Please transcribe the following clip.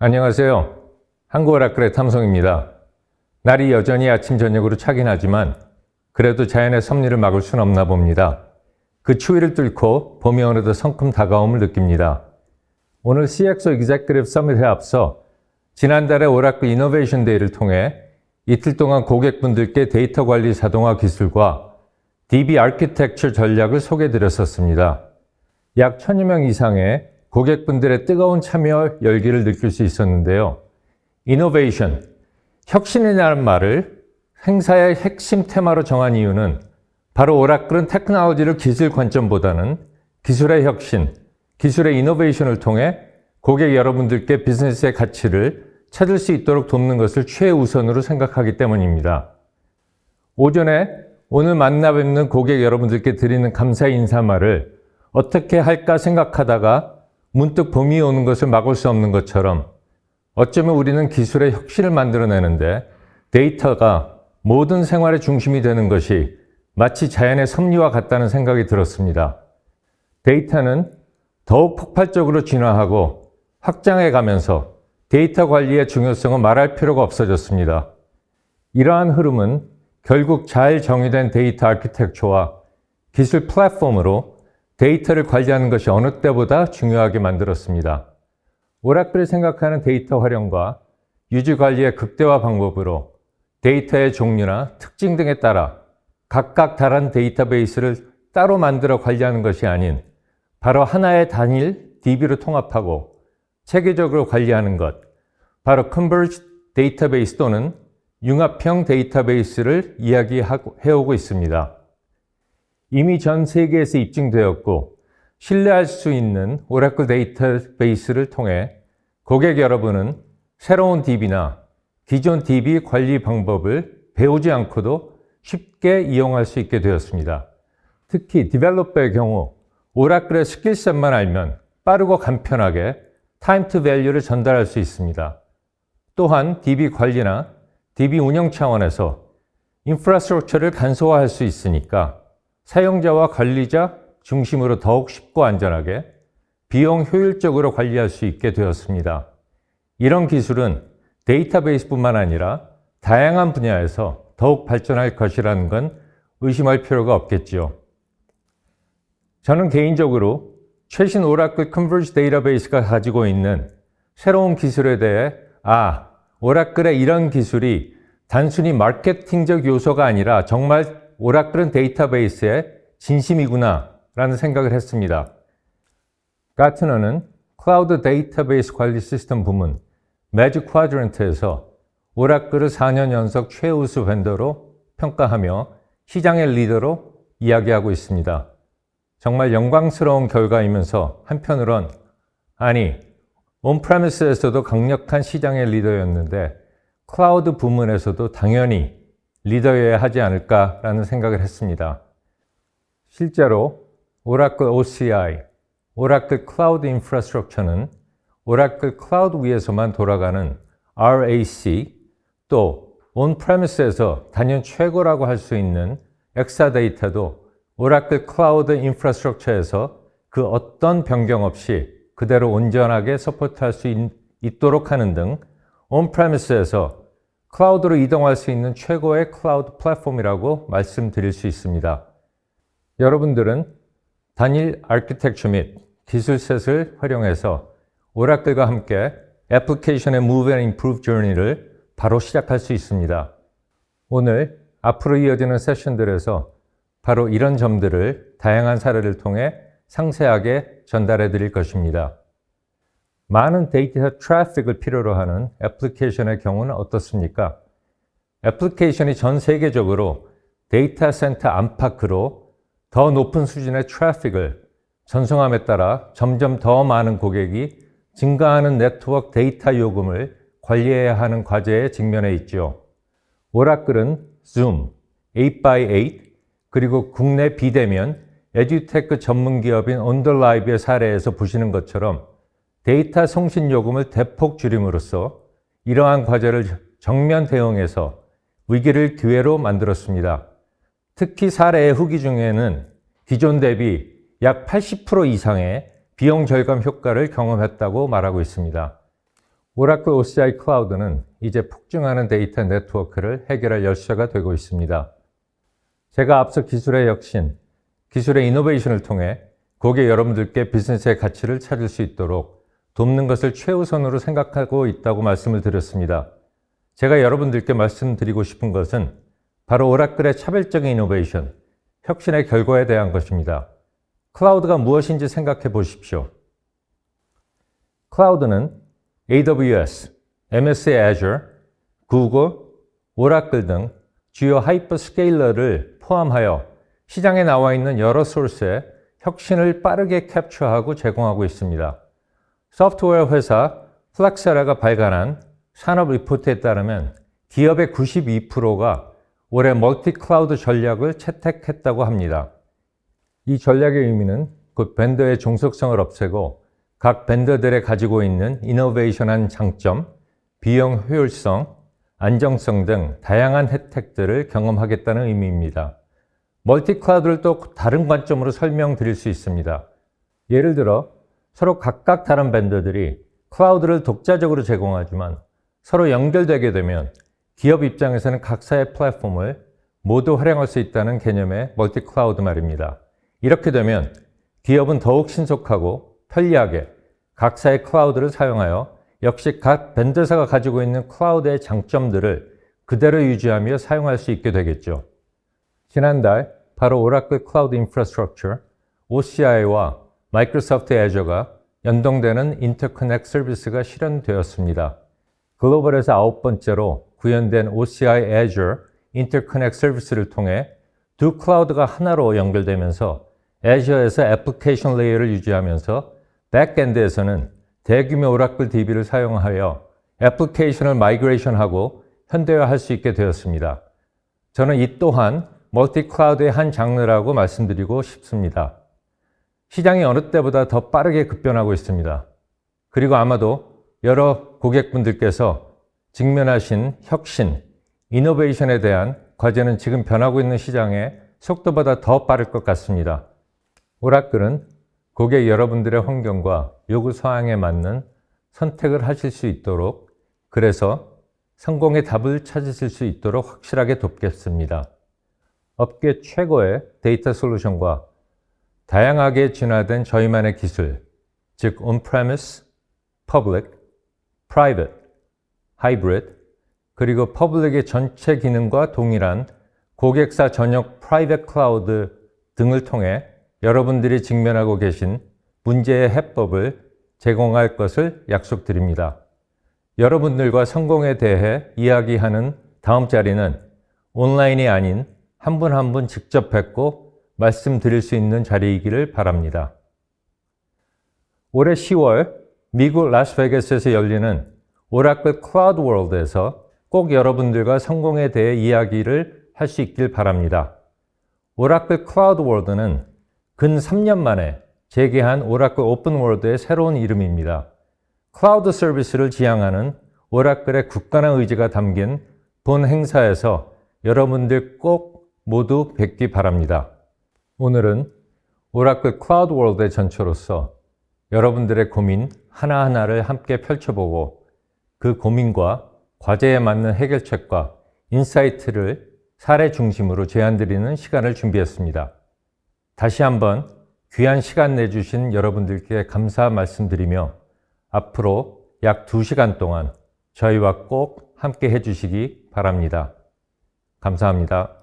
안녕하세요. 한국어라클의 탐성입니다. 날이 여전히 아침 저녁으로 차긴 하지만 그래도 자연의 섭리를 막을 순 없나 봅니다. 그 추위를 뚫고 봄이 어느덧 성큼 다가옴을 느낍니다. 오늘 CXO Executive Summit에 앞서 지난달에 오라클 이노베이션 데이를 통해 이틀 동안 고객분들께 데이터 관리 자동화 기술과 DB 아키텍처 전략을 소개드렸었습니다. 약 천여 명 이상의 고객분들의 뜨거운 참여 열기를 느낄 수 있었는데요. 이노베이션, 혁신이라는 말을 행사의 핵심 테마로 정한 이유는 바로 오라클은 테크놀로지를 기술 관점보다는 기술의 혁신, 기술의 이노베이션을 통해 고객 여러분들께 비즈니스의 가치를 찾을 수 있도록 돕는 것을 최우선으로 생각하기 때문입니다. 오전에 오늘 만나 뵙는 고객 여러분들께 드리는 감사의 인사말을 어떻게 할까 생각하다가 문득 봄이 오는 것을 막을 수 없는 것처럼 어쩌면 우리는 기술의 혁신을 만들어내는데 데이터가 모든 생활의 중심이 되는 것이 마치 자연의 섭리와 같다는 생각이 들었습니다. 데이터는 더욱 폭발적으로 진화하고 확장해 가면서 데이터 관리의 중요성은 말할 필요가 없어졌습니다. 이러한 흐름은 결국 잘 정의된 데이터 아키텍처와 기술 플랫폼으로 데이터를 관리하는 것이 어느 때보다 중요하게 만들었습니다. 오라클이 생각하는 데이터 활용과 유지 관리의 극대화 방법으로 데이터의 종류나 특징 등에 따라 각각 다른 데이터베이스를 따로 만들어 관리하는 것이 아닌 바로 하나의 단일 DB로 통합하고 체계적으로 관리하는 것, 바로 컨버지 데이터베이스 또는 융합형 데이터베이스를 이야기해오고 있습니다. 이미 전 세계에서 입증되었고 신뢰할 수 있는 오라클 데이터베이스를 통해 고객 여러분은 새로운 DB나 기존 DB 관리 방법을 배우지 않고도 쉽게 이용할 수 있게 되었습니다. 특히 디벨로퍼의 경우 오라클의 스킬셋만 알면 빠르고 간편하게 타임 투 밸류를 전달할 수 있습니다. 또한 DB 관리나 DB 운영 차원에서 인프라스트럭처를 간소화할 수 있으니까 사용자와 관리자 중심으로 더욱 쉽고 안전하게 비용 효율적으로 관리할 수 있게 되었습니다. 이런 기술은 데이터베이스뿐만 아니라 다양한 분야에서 더욱 발전할 것이라는 건 의심할 필요가 없겠지요. 저는 개인적으로 최신 오라클 컨버지 데이터베이스가 가지고 있는 새로운 기술에 대해 아, 오라클의 이런 기술이 단순히 마케팅적 요소가 아니라 정말 오라클은 데이터베이스의 진심이구나 라는 생각을 했습니다. 가트너는 클라우드 데이터베이스 관리 시스템 부문 매직 쿼드런트에서 오라클을 4년 연속 최우수 벤더로 평가하며 시장의 리더로 이야기하고 있습니다. 정말 영광스러운 결과이면서 한편으론 아니 온프레미스에서도 강력한 시장의 리더였는데 클라우드 부문에서도 당연히 리더여야 하지 않을까라는 생각을 했습니다. 실제로 오라클 OCI, 오라클 클라우드 인프라스트럭처는 오라클 클라우드 위에서만 돌아가는 RAC 또 온프레미스에서 단연 최고라고 할 수 있는 엑사 데이터도 오라클 클라우드 인프라스트럭처에서 그 어떤 변경 없이 그대로 온전하게 서포트할 수 있, 도록 하는 등 온프레미스에서 클라우드로 이동할 수 있는 최고의 클라우드 플랫폼이라고 말씀드릴 수 있습니다. 여러분들은 단일 아키텍처 및 기술셋을 활용해서 오라클과 함께 애플리케이션의 Move and Improve Journey를 바로 시작할 수 있습니다. 오늘 앞으로 이어지는 세션들에서 바로 이런 점들을 다양한 사례를 통해 상세하게 전달해 드릴 것입니다. 많은 데이터 트래픽을 필요로 하는 애플리케이션의 경우는 어떻습니까? 애플리케이션이 전 세계적으로 데이터 센터 안팎으로 더 높은 수준의 트래픽을 전송함에 따라 점점 더 많은 고객이 증가하는 네트워크 데이터 요금을 관리해야 하는 과제에 직면해 있죠. 오라클은 Zoom, 8x8, 그리고 국내 비대면 에듀테크 전문 기업인 온더라이브의 사례에서 보시는 것처럼 데이터 송신 요금을 대폭 줄임으로써 이러한 과제를 정면 대응해서 위기를 기회로 만들었습니다. 특히 사례의 후기 중에는 기존 대비 약 80% 이상의 비용 절감 효과를 경험했다고 말하고 있습니다. 오라클 OCI 클라우드는 이제 폭증하는 데이터 네트워크를 해결할 열쇠가 되고 있습니다. 제가 앞서 기술의 혁신, 기술의 이노베이션을 통해 고객 여러분들께 비즈니스의 가치를 찾을 수 있도록 돕는 것을 최우선으로 생각하고 있다고 말씀을 드렸습니다. 제가 여러분들께 말씀드리고 싶은 것은 바로 오라클의 차별적인 이노베이션, 혁신의 결과에 대한 것입니다. 클라우드가 무엇인지 생각해 보십시오. 클라우드는 AWS, MS Azure, 구글, 오라클 등 주요 하이퍼스케일러를 포함하여 시장에 나와 있는 여러 소스의 혁신을 빠르게 캡처하고 제공하고 있습니다. 소프트웨어 회사 플렉세라가 발간한 산업 리포트에 따르면 기업의 92%가 올해 멀티 클라우드 전략을 채택했다고 합니다. 이 전략의 의미는 곧 벤더의 종속성을 없애고 각 벤더들의 가지고 있는 이노베이션한 장점, 비용 효율성, 안정성 등 다양한 혜택들을 경험하겠다는 의미입니다. 멀티 클라우드를 또 다른 관점으로 설명드릴 수 있습니다. 예를 들어 서로 각각 다른 벤더들이 클라우드를 독자적으로 제공하지만 서로 연결되게 되면 기업 입장에서는 각사의 플랫폼을 모두 활용할 수 있다는 개념의 멀티 클라우드 말입니다. 이렇게 되면 기업은 더욱 신속하고 편리하게 각사의 클라우드를 사용하여 역시 각 벤더사가 가지고 있는 클라우드의 장점들을 그대로 유지하며 사용할 수 있게 되겠죠. 지난달 바로 오라클 클라우드 인프라스트럭처 OCI와 마이크로소프트 애저가 연동되는 인터커넥 서비스가 실현되었습니다. 글로벌에서 아홉 번째로 구현된 OCI Azure 인터커넥 서비스를 통해 두 클라우드가 하나로 연결되면서 Azure에서 애플리케이션 레이어를 유지하면서 백엔드에서는 대규모 오라클 DB를 사용하여 애플리케이션을 마이그레이션하고 현대화할 수 있게 되었습니다. 저는 이 또한 멀티 클라우드의 한 장르라고 말씀드리고 싶습니다. 시장이 어느 때보다 더 빠르게 급변하고 있습니다. 그리고 아마도 여러 고객분들께서 직면하신 혁신, 이노베이션에 대한 과제는 지금 변하고 있는 시장의 속도보다 더 빠를 것 같습니다. 오라클은 고객 여러분들의 환경과 요구 사항에 맞는 선택을 하실 수 있도록 그래서 성공의 답을 찾으실 수 있도록 확실하게 돕겠습니다. 업계 최고의 데이터 솔루션과 다양하게 진화된 저희만의 기술, 즉 on-premise, public, private, hybrid, 그리고 퍼블릭의 전체 기능과 동일한 고객사 전용 프라이빗 클라우드 등을 통해 여러분들이 직면하고 계신 문제의 해법을 제공할 것을 약속드립니다. 여러분들과 성공에 대해 이야기하는 다음 자리는 온라인이 아닌 한 분 한 분 직접 뵙고 말씀드릴 수 있는 자리이기를 바랍니다. 올해 10월 미국 라스베가스에서 열리는 오라클 클라우드 월드에서 꼭 여러분들과 성공에 대해 이야기를 할 수 있길 바랍니다. 오라클 클라우드 월드는 근 3년 만에 재개한 오라클 오픈 월드의 새로운 이름입니다. 클라우드 서비스를 지향하는 오라클의 굳건한 의지가 담긴 본 행사에서 여러분들 꼭 모두 뵙기 바랍니다. 오늘은 오라클 클라우드 월드의 전초로서 여러분들의 고민 하나하나를 함께 펼쳐보고 그 고민과 과제에 맞는 해결책과 인사이트를 사례 중심으로 제안드리는 시간을 준비했습니다. 다시 한번 귀한 시간 내주신 여러분들께 감사 말씀드리며 앞으로 약 2시간 동안 저희와 꼭 함께 해주시기 바랍니다. 감사합니다.